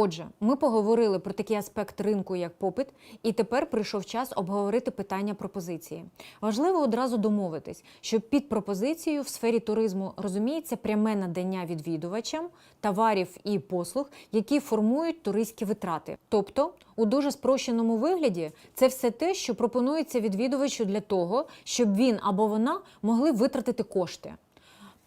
Отже, ми поговорили про такий аспект ринку, як попит, і тепер прийшов час обговорити питання пропозиції. Важливо одразу домовитись, що під пропозицією в сфері туризму розуміється пряме надання відвідувачам товарів і послуг, які формують туристські витрати. Тобто, у дуже спрощеному вигляді, це все те, що пропонується відвідувачу для того, щоб він або вона могли витратити кошти.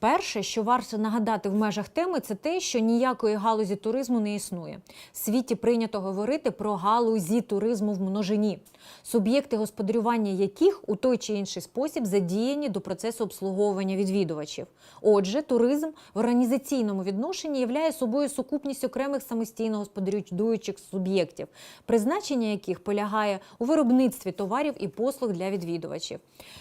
Перше, що варто нагадати в межах теми, це те, що ніякої галузі туризму не існує. В світі прийнято говорити про галузі туризму в множині, суб'єкти господарювання яких у той чи інший спосіб задіяні до процесу обслуговування відвідувачів. Отже, туризм в організаційному відношенні являє собою сукупність окремих самостійно господарюючих суб'єктів, призначення яких полягає у виробництві товарів і послуг для відвідувачів.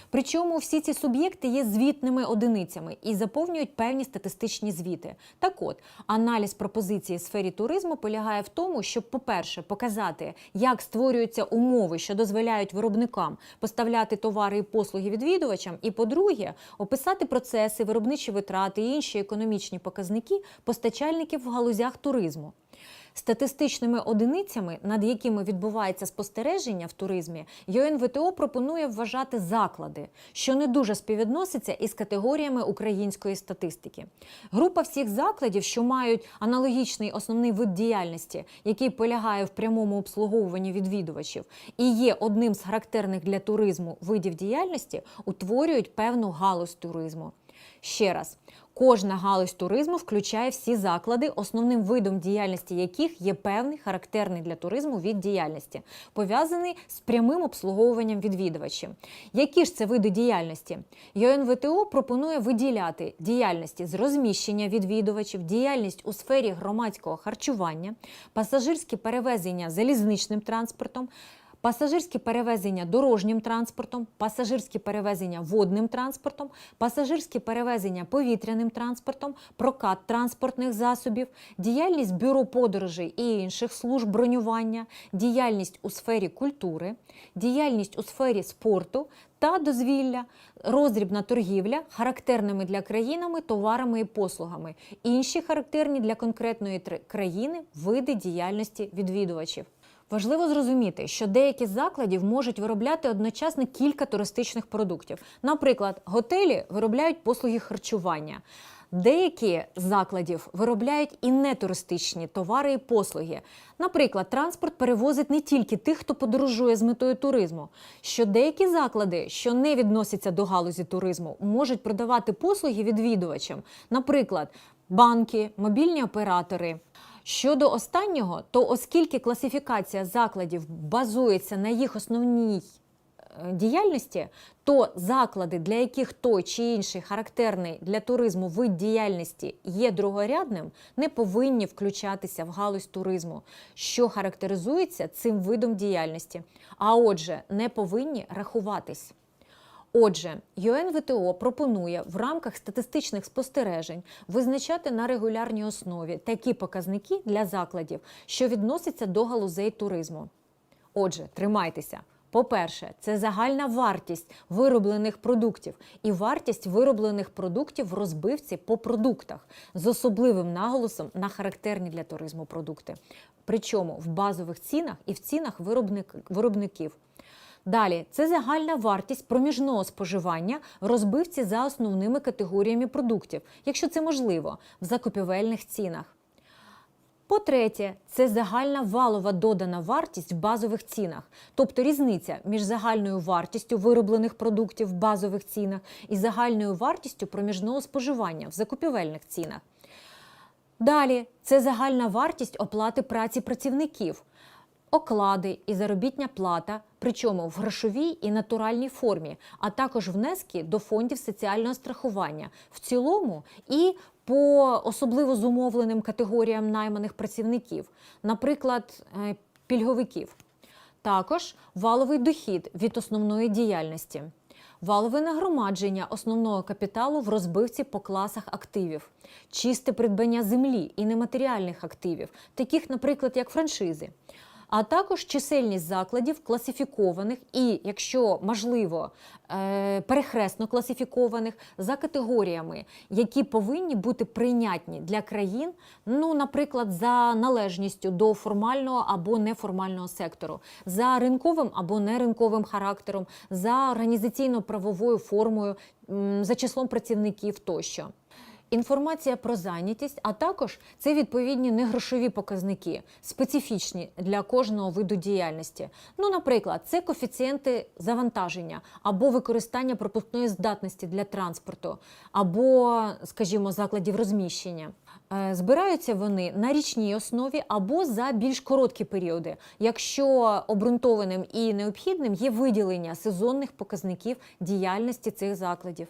Причому всі ці суб'єкти є звітними одиницями і заповнюють певні статистичні звіти. Так от, аналіз пропозиції в сфері туризму полягає в тому, щоб, по-перше, показати, як створюються умови, що дозволяють виробникам поставляти товари і послуги відвідувачам, і, по-друге, описати процеси, виробничі витрати і інші економічні показники постачальників в галузях туризму. Статистичними одиницями, над якими відбувається спостереження в туризмі, ЮНВТО пропонує вважати заклади, що не дуже співвідноситься із категоріями української статистики. Група всіх закладів, що мають аналогічний основний вид діяльності, який полягає в прямому обслуговуванні відвідувачів, і є одним з характерних для туризму видів діяльності, утворюють певну галузь туризму. Ще раз, кожна галузь туризму включає всі заклади, основним видом діяльності яких є певний характерний для туризму від діяльності, пов'язаний з прямим обслуговуванням відвідувачів. Які ж це види діяльності? ЮНВТО пропонує виділяти діяльності з розміщення відвідувачів, діяльність у сфері громадського харчування, пасажирські перевезення залізничним транспортом. Пасажирські перевезення дорожнім транспортом, пасажирські перевезення водним транспортом, пасажирські перевезення повітряним транспортом, прокат транспортних засобів, діяльність бюро подорожей і інших служб бронювання, діяльність у сфері культури, діяльність у сфері спорту та дозвілля, роздрібна торгівля характерними для країнами товарами і послугами, інші характерні для конкретної країни види діяльності відвідувачів. Важливо зрозуміти, що деякі з закладів можуть виробляти одночасно кілька туристичних продуктів. Наприклад, готелі виробляють послуги харчування. Деякі закладів виробляють і нетуристичні товари і послуги. Наприклад, транспорт перевозить не тільки тих, хто подорожує з метою туризму. Що деякі заклади, що не відносяться до галузі туризму, можуть продавати послуги відвідувачам, наприклад, банки, мобільні оператори. Щодо останнього, то оскільки класифікація закладів базується на їх основній е, діяльності, то заклади, для яких той чи інший характерний для туризму вид діяльності є другорядним, не повинні включатися в галузь туризму, що характеризується цим видом діяльності, а отже, не повинні рахуватись. Отже, ЮНВТО пропонує в рамках статистичних спостережень визначати на регулярній основі такі показники для закладів, що відносяться до галузей туризму. Отже, тримайтеся. По-перше, це загальна вартість вироблених продуктів і вартість вироблених продуктів в розбивці по продуктах з особливим наголосом на характерні для туризму продукти. Причому в базових цінах і в цінах виробник, виробників. Далі це загальна вартість проміжного споживання в розбивці за основними категоріями продуктів, якщо це можливо, в закупівельних цінах. По-третє, це загальна валова додана вартість в базових цінах, тобто різниця між загальною вартістю вироблених продуктів в базових цінах і загальною вартістю проміжного споживання в закупівельних цінах. Далі це загальна вартість оплати праці працівників. Оклади і заробітня плата, причому в грошовій і натуральній формі, а також внески до фондів соціального страхування в цілому і по особливо зумовленим категоріям найманих працівників, наприклад, е, пільговиків. Також валовий дохід від основної діяльності, валове нагромадження основного капіталу в розбивці по класах активів, чисте придбання землі і нематеріальних активів, таких, наприклад, як франшизи. А також чисельність закладів класифікованих і, якщо можливо, е, перехресно класифікованих за категоріями, які повинні бути прийнятні для країн, ну, наприклад, за належністю до формального або неформального сектору, за ринковим або неринковим характером, за організаційно-правовою формою, за числом працівників тощо. Інформація про зайнятість, а також це відповідні негрошові показники, специфічні для кожного виду діяльності. Ну, наприклад, це коефіцієнти завантаження або використання пропускної здатності для транспорту, або, скажімо, закладів розміщення. Е, Збираються вони на річній основі або за більш короткі періоди, якщо обґрунтованим і необхідним є виділення сезонних показників діяльності цих закладів.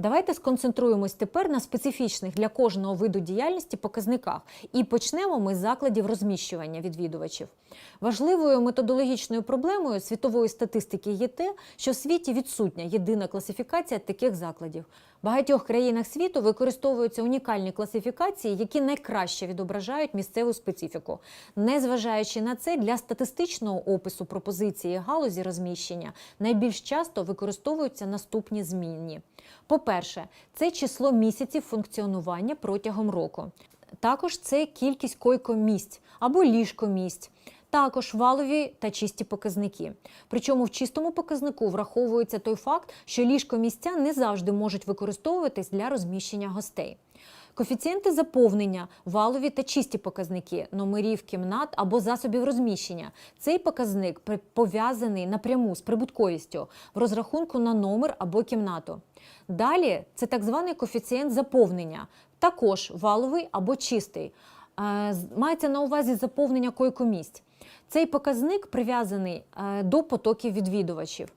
Давайте сконцентруємось тепер на специфічних для кожного виду діяльності показниках і почнемо ми з закладів розміщування відвідувачів. Важливою методологічною проблемою світової статистики є те, що в світі відсутня єдина класифікація таких закладів. В багатьох країнах світу використовуються унікальні класифікації, які найкраще відображають місцеву специфіку. Незважаючи на це, для статистичного опису пропозиції галузі розміщення найбільш часто використовуються наступні змінні. По-перше, це число місяців функціонування протягом року. Також це кількість койкомісць або ліжкомісць. Також валові та чисті показники. Причому в чистому показнику враховується той факт, що ліжкомісця не завжди можуть використовуватись для розміщення гостей. Коефіцієнти заповнення, валові та чисті показники номерів кімнат або засобів розміщення. Цей показник пов'язаний напряму з прибутковістю в розрахунку на номер або кімнату. Далі це так званий коефіцієнт заповнення, також валовий або чистий. Е, Мається на увазі заповнення койкомісць. Цей показник прив'язаний е, до потоків відвідувачів.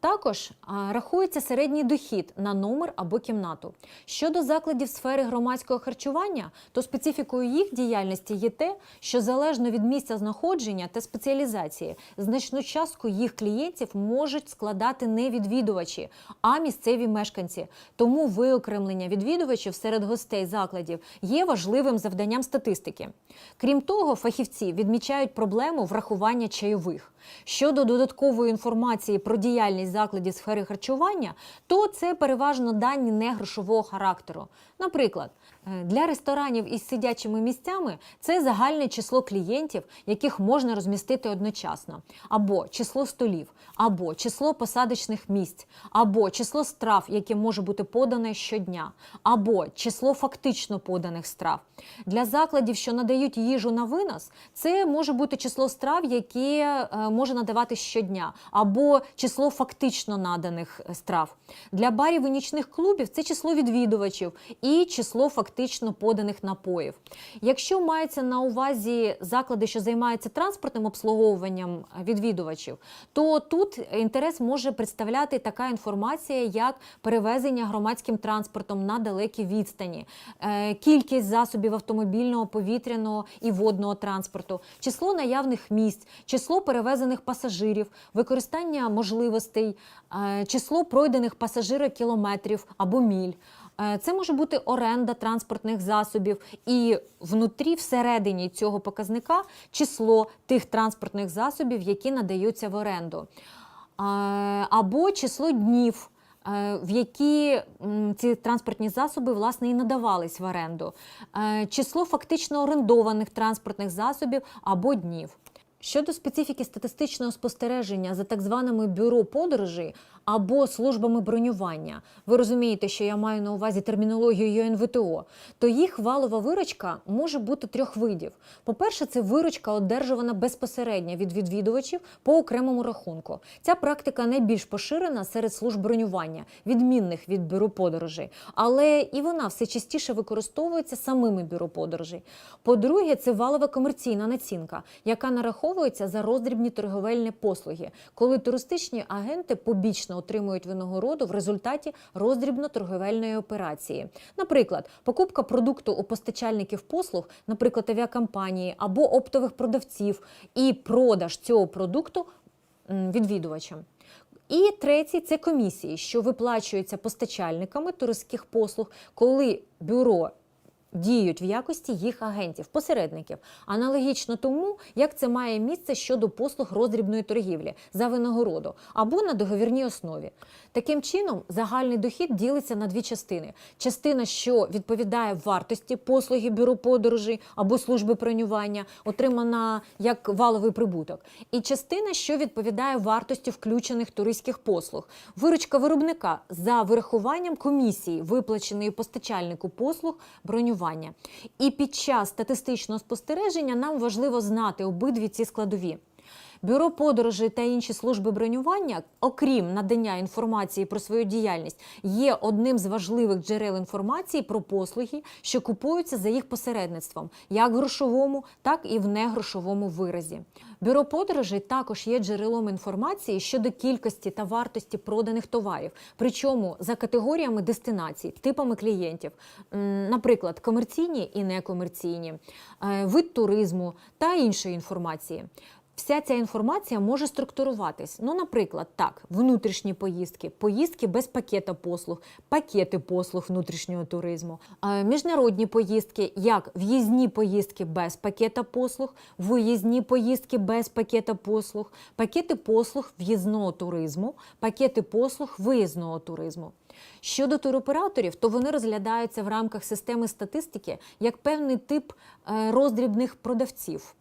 Також рахується середній дохід на номер або кімнату. Щодо закладів сфери громадського харчування, то специфікою їх діяльності є те, що залежно від місця знаходження та спеціалізації, значну частку їх клієнтів можуть складати не відвідувачі, а місцеві мешканці. Тому виокремлення відвідувачів серед гостей закладів є важливим завданням статистики. Крім того, фахівці відмічають проблему врахування чайових. Щодо додаткової інформації про діяльність закладів сфери харчування, то це переважно дані негрошового характеру. Наприклад, для ресторанів із сидячими місцями це загальне число клієнтів, яких можна розмістити одночасно, або число столів, або число посадочних місць, або число страв, яке може бути подане щодня, або число фактично поданих страв. Для закладів, що надають їжу на винос, це може бути число страв, яке е, може надавати щодня, або число фактично наданих е, страв. Для барів і нічних клубів це число відвідувачів і число фактично поданих напоїв. Якщо мається на увазі заклади, що займаються транспортним обслуговуванням е, відвідувачів, то тут інтерес може представляти така інформація, як перевезення громадським транспортом на далекі відстані, е, кількість засобів автомобільного, повітряного і водного транспорту, число наявних місць, число перевезених пасажирів, використання можливостей, е, число пройдених пасажира кілометрів або міль. Е, Це може бути оренда транспортних засобів, і внутрі, всередині цього показника, число тих транспортних засобів, які надаються в оренду, Е, або число днів. е, В які ці транспортні засоби власне і надавались в оренду, число фактично орендованих транспортних засобів або днів. Щодо специфіки статистичного спостереження за так званими бюро подорожей або службами бронювання, ви розумієте, що я маю на увазі термінологію ЮНВТО, то їх валова виручка може бути трьох видів. По-перше, це виручка одержувана безпосередньо від відвідувачів по окремому рахунку. Ця практика найбільш поширена серед служб бронювання, відмінних від бюро подорожей, але і вона все частіше використовується самими бюро подорожей. По-друге, це валова комерційна націнка, яка нараховується за роздрібні торговельні послуги, коли туристичні агенти побічно отримують винагороду в результаті роздрібно-торговельної операції. Наприклад, покупка продукту у постачальників послуг, наприклад, авіакомпанії або оптових продавців, і продаж цього продукту відвідувачам. І третій це комісії, що виплачуються постачальниками туристських послуг, коли бюро діють в якості їх агентів, посередників, аналогічно тому, як це має місце щодо послуг роздрібної торгівлі за винагороду або на договірній основі. Таким чином, загальний дохід ділиться на дві частини: частина, що відповідає вартості послуги бюро подорожей або служби бронювання, отримана як валовий прибуток, і частина, що відповідає вартості включених туристських послуг, виручка виробника за вирахуванням комісії, виплаченої постачальнику послуг бронювання. І під час статистичного спостереження нам важливо знати обидві ці складові. Бюро подорожей та інші служби бронювання, окрім надання інформації про свою діяльність, є одним з важливих джерел інформації про послуги, що купуються за їх посередництвом, як в грошовому, так і в негрошовому виразі. Бюро подорожей також є джерелом інформації щодо кількості та вартості проданих товарів, причому за категоріями дестинацій, типами клієнтів, наприклад, комерційні і некомерційні, е, вид туризму та іншої інформації. Вся ця інформація може структуруватись. Ну, наприклад, так, внутрішні поїздки, поїздки без пакета послуг, пакети послуг внутрішнього туризму, е, міжнародні поїздки, як в'їзні поїздки без пакета послуг, виїзні поїздки без пакета послуг, пакети послуг в'їзного туризму, пакети послуг виїзного туризму. Щодо туроператорів, то вони розглядаються в рамках системи статистики як певний тип е, роздрібних продавців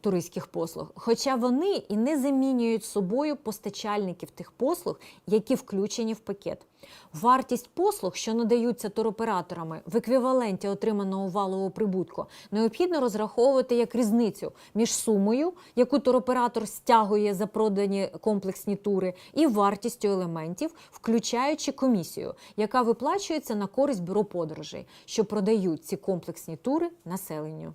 туристських послуг, хоча вони і не замінюють собою постачальників тих послуг, які включені в пакет. Вартість послуг, що надаються туроператорами в еквіваленті отриманого валового прибутку, необхідно розраховувати як різницю між сумою, яку туроператор стягує за продані комплексні тури, і вартістю елементів, включаючи комісію, яка виплачується на користь бюро подорожей, що продають ці комплексні тури населенню.